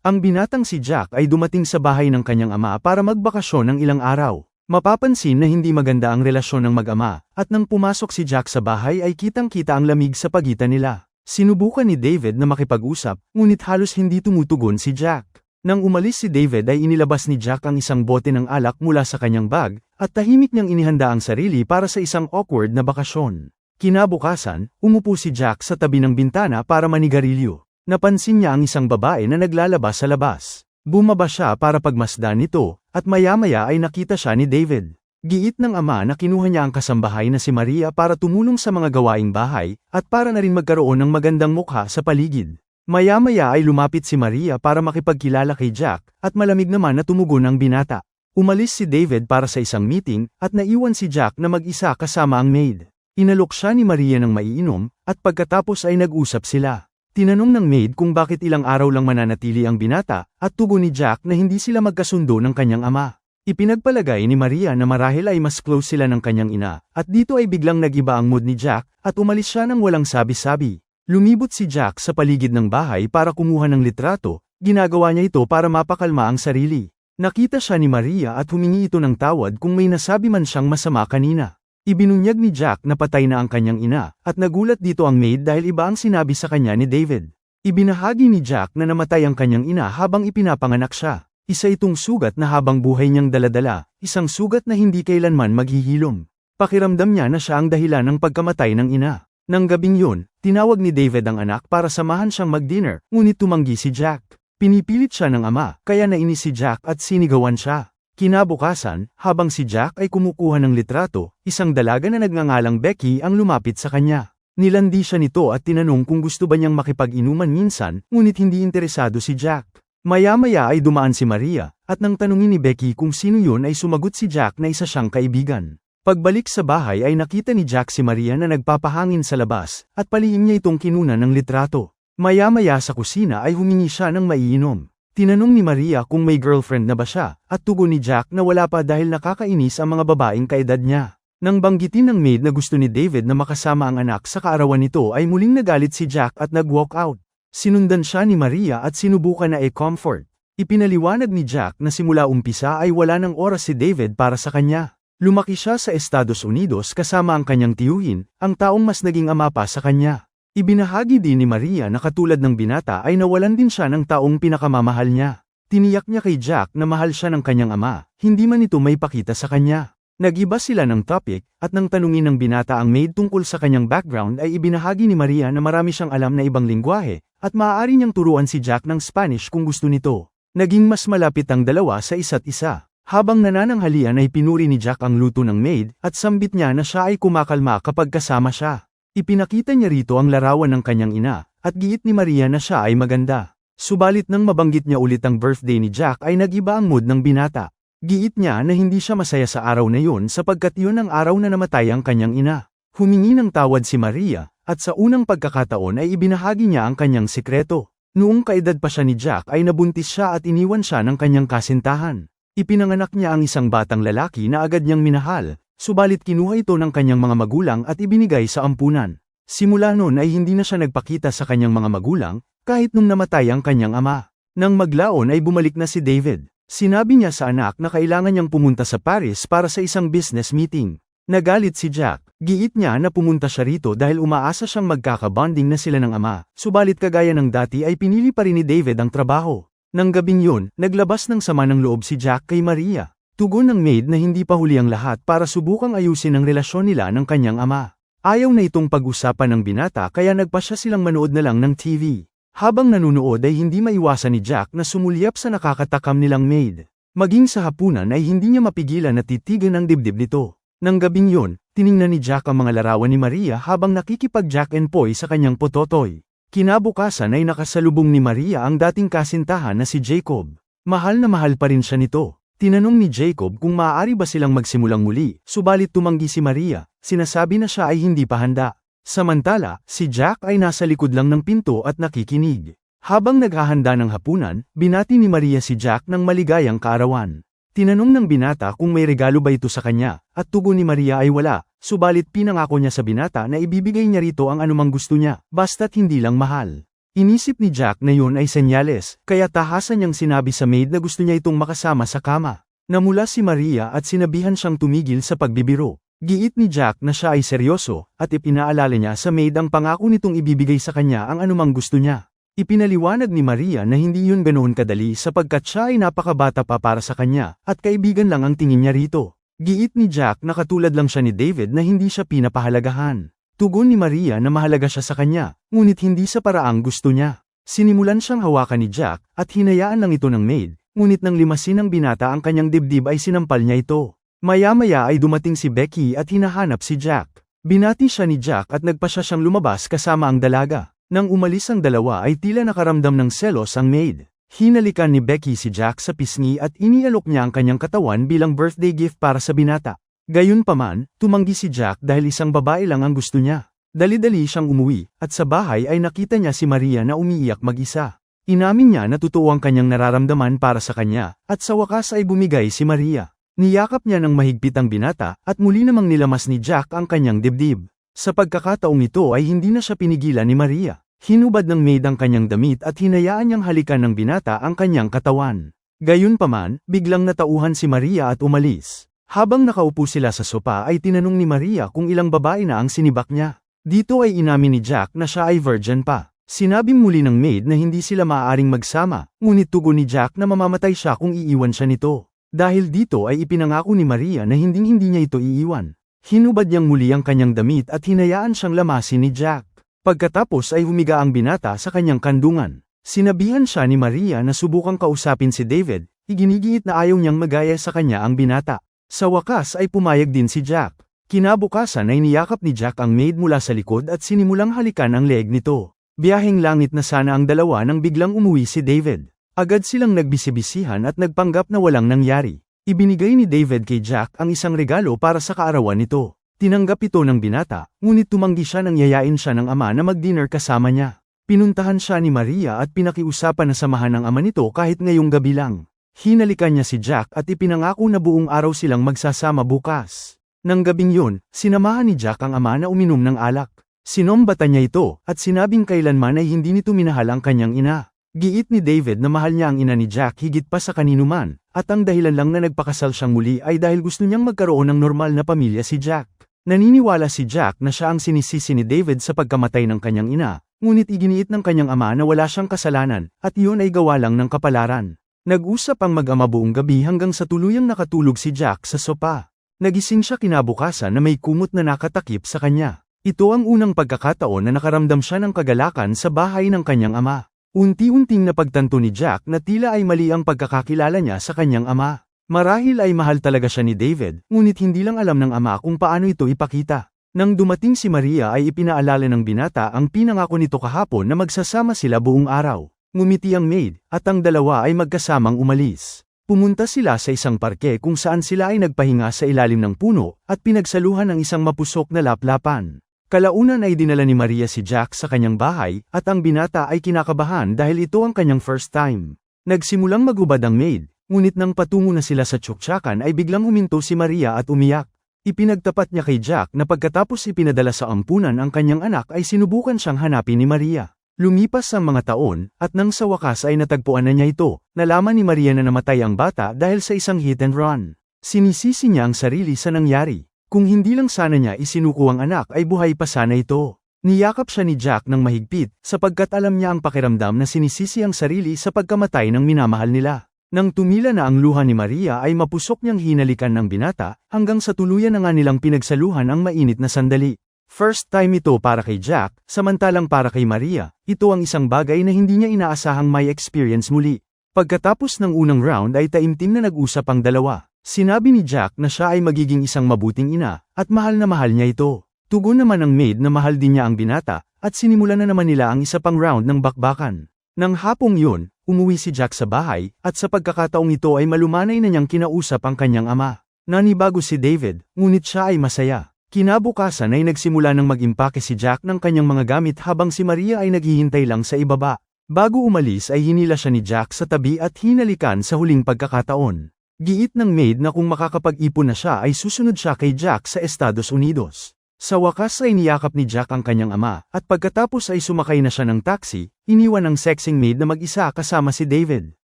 Ang binatang si Jack ay dumating sa bahay ng kanyang ama para magbakasyon ng ilang araw. Mapapansin na hindi maganda ang relasyon ng mag-ama, at nang pumasok si Jack sa bahay ay kitang-kita ang lamig sa pagitan nila. Sinubukan ni David na makipag-usap, ngunit halos hindi tumutugon si Jack. Nang umalis si David ay inilabas ni Jack ang isang bote ng alak mula sa kanyang bag, at tahimik niyang inihanda ang sarili para sa isang awkward na bakasyon. Kinabukasan, umupo si Jack sa tabi ng bintana para manigarilyo. Napansin niya ang isang babae na naglalabas sa labas. Bumaba siya para pagmasdan nito, at maya-maya ay nakita siya ni David. Giit ng ama na kinuha niya ang kasambahay na si Maria para tumulong sa mga gawaing bahay, at para na rin magkaroon ng magandang mukha sa paligid. Maya-maya ay lumapit si Maria para makipagkilala kay Jack, at malamig naman na tumugon ang binata. Umalis si David para sa isang meeting, at naiwan si Jack na mag-isa kasama ang maid. Inalok siya ni Maria ng maiinom, at pagkatapos ay nag-usap sila. Tinanong ng maid kung bakit ilang araw lang mananatili ang binata, at tugon ni Jack na hindi sila magkasundo ng kanyang ama. Ipinagpalagay ni Maria na marahil ay mas close sila ng kanyang ina, at dito ay biglang nagiba ang mood ni Jack, at umalis siya ng walang sabi-sabi. Lumibot si Jack sa paligid ng bahay para kumuha ng litrato, ginagawa niya ito para mapakalma ang sarili. Nakita siya ni Maria at humingi ito ng tawad kung may nasabi man siyang masama kanina. Ibinunyag ni Jack na patay na ang kanyang ina, at nagulat dito ang maid dahil iba ang sinabi sa kanya ni David. Ibinahagi ni Jack na namatay ang kanyang ina habang ipinapanganak siya. Isa itong sugat na habang buhay niyang daladala, isang sugat na hindi kailanman maghihilom. Pakiramdam niya na siya ang dahilan ng pagkamatay ng ina. Nang gabing yun, tinawag ni David ang anak para samahan siyang mag-dinner, ngunit tumanggi si Jack. Pinipilit siya ng ama, kaya nainis si Jack at sinigawan siya. Kinabukasan, habang si Jack ay kumukuha ng litrato, isang dalaga na nagngangalang Becky ang lumapit sa kanya. Nilandi siya nito at tinanong kung gusto ba niyang makipag-inuman minsan, ngunit hindi interesado si Jack. Maya-maya ay dumaan si Maria, at nang tanungin ni Becky kung sino yun ay sumagot si Jack na isa siyang kaibigan. Pagbalik sa bahay ay nakita ni Jack si Maria na nagpapahangin sa labas, at palihim niya itong kinuna ng litrato. Maya-maya sa kusina ay humingi siya ng maiinom. Tinanong ni Maria kung may girlfriend na ba siya, at tugon ni Jack na wala pa dahil nakakainis ang mga babaeng kaedad niya. Nang banggitin ng maid na gusto ni David na makasama ang anak sa kaarawan nito ay muling nagalit si Jack at nag-walk out. Sinundan siya ni Maria at sinubukan na e-comfort. Ipinaliwanag ni Jack na simula umpisa ay wala ng oras si David para sa kanya. Lumaki siya sa Estados Unidos kasama ang kanyang tiyuhin, ang taong mas naging ama pa sa kanya. Ibinahagi din ni Maria na katulad ng binata ay nawalan din siya ng taong pinakamamahal niya. Tiniyak niya kay Jack na mahal siya ng kanyang ama, hindi man ito may pakita sa kanya. Nagiba sila ng topic, at nang tanungin ng binata ang maid tungkol sa kanyang background ay ibinahagi ni Maria na marami siyang alam na ibang lingwahe, at maaari niyang turuan si Jack ng Spanish kung gusto nito. Naging mas malapit ang dalawa sa isa't isa. Habang nanananghalian ay pinuri ni Jack ang luto ng maid, at sambit niya na siya ay kumakalma kapag kasama siya. Ipinakita niya rito ang larawan ng kanyang ina, at giit ni Maria na siya ay maganda. Subalit nang mabanggit niya ulit ang birthday ni Jack ay nagiba ang mood ng binata. Giit niya na hindi siya masaya sa araw na yun sapagkat yun ang araw na namatay ang kanyang ina. Humingi ng tawad si Maria, at sa unang pagkakataon ay ibinahagi niya ang kanyang sikreto. Noong kaedad pa siya ni Jack ay nabuntis siya at iniwan siya ng kanyang kasintahan. Ipinanganak niya ang isang batang lalaki na agad niyang minahal, subalit kinuha ito ng kanyang mga magulang at ibinigay sa ampunan. Simula noon ay hindi na siya nagpakita sa kanyang mga magulang, kahit nung namatay ang kanyang ama. Nang maglaon ay bumalik na si David. Sinabi niya sa anak na kailangan niyang pumunta sa Paris para sa isang business meeting. Nagalit si Jack. Giit niya na pumunta siya rito dahil umaasa siyang magkakabonding na sila ng ama, subalit kagaya ng dati ay pinili pa rin ni David ang trabaho. Nang gabing yun, naglabas ng sama ng loob si Jack kay Maria. Tugon ng maid na hindi pa huli ang lahat para subukang ayusin ang relasyon nila ng kanyang ama. Ayaw na itong pag-usapan ng binata kaya nagpasya silang manood na lang ng TV. Habang nanunood ay hindi maiwasan ni Jack na sumulyap sa nakakatakam nilang maid. Maging sa hapunan ay hindi niya mapigilan na titigan ang dibdib nito. Nang gabing yun, tiningnan ni Jack ang mga larawan ni Maria habang nakikipag Jack and Poy sa kanyang pototoy. Kinabukasan ay nakasalubong ni Maria ang dating kasintahan na si Jacob. Mahal na mahal pa rin siya nito. Tinanong ni Jacob kung maaari ba silang magsimulang muli, subalit tumanggi si Maria, sinasabi na siya ay hindi pa handa. Samantala, si Jack ay nasa likod lang ng pinto at nakikinig. Habang naghahanda ng hapunan, binati ni Maria si Jack ng maligayang kaarawan. Tinanong ng binata kung may regalo ba ito sa kanya, at tugon ni Maria ay wala, subalit pinangako niya sa binata na ibibigay niya rito ang anumang gusto niya, basta't hindi lang mahal. Inisip ni Jack na yun ay senyales, kaya tahasan niyang sinabi sa maid na gusto niya itong makasama sa kama. Namula si Maria at sinabihan siyang tumigil sa pagbibiro. Giit ni Jack na siya ay seryoso, at ipinaalala niya sa maid ang pangako nitong ibibigay sa kanya ang anumang gusto niya. Ipinaliwanag ni Maria na hindi yun ganoon kadali sapagkat siya ay napakabata pa para sa kanya, at kaibigan lang ang tingin niya rito. Giit ni Jack na katulad lang siya ni David na hindi siya pinapahalagahan. Tugon ni Maria na mahalaga siya sa kanya, ngunit hindi sa paraang gusto niya. Sinimulan siyang hawakan ni Jack, at hinayaan lang ito ng maid, ngunit nang limasin ng binata ang kanyang dibdib ay sinampal niya ito. Maya-maya ay dumating si Becky at hinahanap si Jack. Binati siya ni Jack at nagpasya siyang lumabas kasama ang dalaga. Nang umalis ang dalawa ay tila nakaramdam ng selos ang maid. Hinalikan ni Becky si Jack sa pisngi at inialok niya ang kanyang katawan bilang birthday gift para sa binata. Gayunpaman, tumanggi si Jack dahil isang babae lang ang gusto niya. Dali-dali siyang umuwi, at sa bahay ay nakita niya si Maria na umiiyak mag-isa. Inamin niya na totoo ang kanyang nararamdaman para sa kanya, at sa wakas ay bumigay si Maria. Niyakap niya ng mahigpit ang binata, at muli namang nilamas ni Jack ang kanyang dibdib. Sa pagkakataong ito ay hindi na siya pinigilan ni Maria. Hinubad ng maid ang kanyang damit at hinayaan niyang halikan ng binata ang kanyang katawan. Gayunpaman, biglang natauhan si Maria at umalis. Habang nakaupo sila sa sopa ay tinanong ni Maria kung ilang babae na ang sinibak niya. Dito ay inamin ni Jack na siya ay virgin pa. Sinabi muli ng maid na hindi sila maaaring magsama, ngunit tugon ni Jack na mamamatay siya kung iiwan siya nito. Dahil dito ay ipinangako ni Maria na hinding-hindi niya ito iiwan. Hinubad niyang muli ang kanyang damit at hinayaan siyang lamasin ni Jack. Pagkatapos ay humiga ang binata sa kanyang kandungan. Sinabihan siya ni Maria na subukang kausapin si David, iginigiit na ayaw niyang magaya sa kanya ang binata. Sa wakas ay pumayag din si Jack. Kinabukasan ay niyakap ni Jack ang maid mula sa likod at sinimulang halikan ang leg nito. Biyaheng langit na sana ang dalawa nang biglang umuwi si David. Agad silang nagbisibisihan at nagpanggap na walang nangyari. Ibinigay ni David kay Jack ang isang regalo para sa kaarawan nito. Tinanggap ito ng binata, ngunit tumanggi siya nang yayain siya ng ama na mag-dinner kasama niya. Pinuntahan siya ni Maria at pinakiusapan na samahan ng ama nito kahit ngayong gabi lang. Hinalikan niya si Jack at ipinangako na buong araw silang magsasama bukas. Nang gabing yun, sinamahan ni Jack ang ama na uminom ng alak. Sinombatan niya ito, at sinabing kailanman ay hindi nito minahal ang kanyang ina. Giit ni David na mahal niya ang ina ni Jack higit pa sa kaninuman, at ang dahilan lang na nagpakasal siyang muli ay dahil gusto niyang magkaroon ng normal na pamilya si Jack. Naniniwala si Jack na siya ang sinisisi ni David sa pagkamatay ng kanyang ina, ngunit iginiit ng kanyang ama na wala siyang kasalanan, at iyon ay gawa lang ng kapalaran. Nag-usap ang mag-ama buong gabi hanggang sa tuluyang nakatulog si Jack sa sopa. Nagising siya kinabukasan na may kumot na nakatakip sa kanya. Ito ang unang pagkakataon na nakaramdam siya ng kagalakan sa bahay ng kanyang ama. Unti-unting napagtanto ni Jack na tila ay mali ang pagkakakilala niya sa kanyang ama. Marahil ay mahal talaga siya ni David, ngunit hindi lang alam ng ama kung paano ito ipakita. Nang dumating si Maria ay ipinaalala ng binata ang pinangako nito kahapon na magsasama sila buong araw. Ngumiti ang maid, at ang dalawa ay magkasamang umalis. Pumunta sila sa isang parke kung saan sila ay nagpahinga sa ilalim ng puno, at pinagsaluhan ng isang mapusok na laplapan. Kalaunan ay dinala ni Maria si Jack sa kanyang bahay, at ang binata ay kinakabahan dahil ito ang kanyang first time. Nagsimulang magubad ang maid, ngunit nang patungo na sila sa tsuktsakan ay biglang huminto si Maria at umiyak. Ipinagtapat niya kay Jack na pagkatapos ipinadala sa ampunan ang kanyang anak ay sinubukan siyang hanapin ni Maria. Lumipas ang mga taon, at nang sa wakas ay natagpuan na niya ito, nalaman ni Maria na namatay ang bata dahil sa isang hit and run. Sinisisi niya ang sarili sa nangyari. Kung hindi lang sana niya isinuko ang anak ay buhay pa sana ito. Niyakap siya ni Jack ng mahigpit, sapagkat alam niya ang pakiramdam na sinisisi ang sarili sa pagkamatay ng minamahal nila. Nang tumila na ang luha ni Maria ay mapusok niyang hinalikan ng binata, hanggang sa tuluyan na nga nilang pinagsaluhan ang mainit na sandali. First time ito para kay Jack, samantalang para kay Maria, ito ang isang bagay na hindi niya inaasahang may experience muli. Pagkatapos ng unang round ay taimtim na nag-usap ang dalawa. Sinabi ni Jack na siya ay magiging isang mabuting ina, at mahal na mahal niya ito. Tugon naman ng maid na mahal din niya ang binata, at sinimulan na naman nila ang isa pang round ng bakbakan. Nang hapong yun, umuwi si Jack sa bahay, at sa pagkakataong ito ay malumanay na niyang kinausap ang kanyang ama. Nanibago si David, ngunit siya ay masaya. Kinabukasan ay nagsimula ng mag-impake si Jack ng kanyang mga gamit habang si Maria ay naghihintay lang sa ibaba. Bago umalis ay hinila siya ni Jack sa tabi at hinalikan sa huling pagkakataon. Giit ng maid na kung makakapag-ipon na siya ay susunod siya kay Jack sa Estados Unidos. Sa wakas ay niyakap ni Jack ang kanyang ama, at pagkatapos ay sumakay na siya ng taxi, iniwan ang sexing maid na mag-isa kasama si David.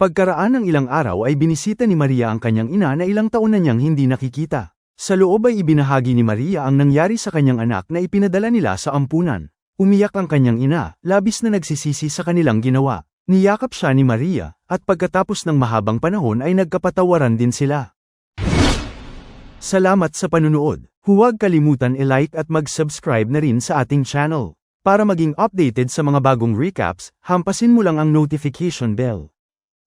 Pagkaraan ng ilang araw ay binisita ni Maria ang kanyang ina na ilang taon na niyang hindi nakikita. Sa loob ay ibinahagi ni Maria ang nangyari sa kanyang anak na ipinadala nila sa ampunan. Umiyak ang kanyang ina, labis na nagsisisi sa kanilang ginawa. Niyakap siya ni Maria, at pagkatapos ng mahabang panahon ay nagkapatawaran din sila. Salamat sa panunood. Huwag kalimutan i-like at mag-subscribe na rin sa ating channel. Para maging updated sa mga bagong recaps, hampasin mo lang ang notification bell.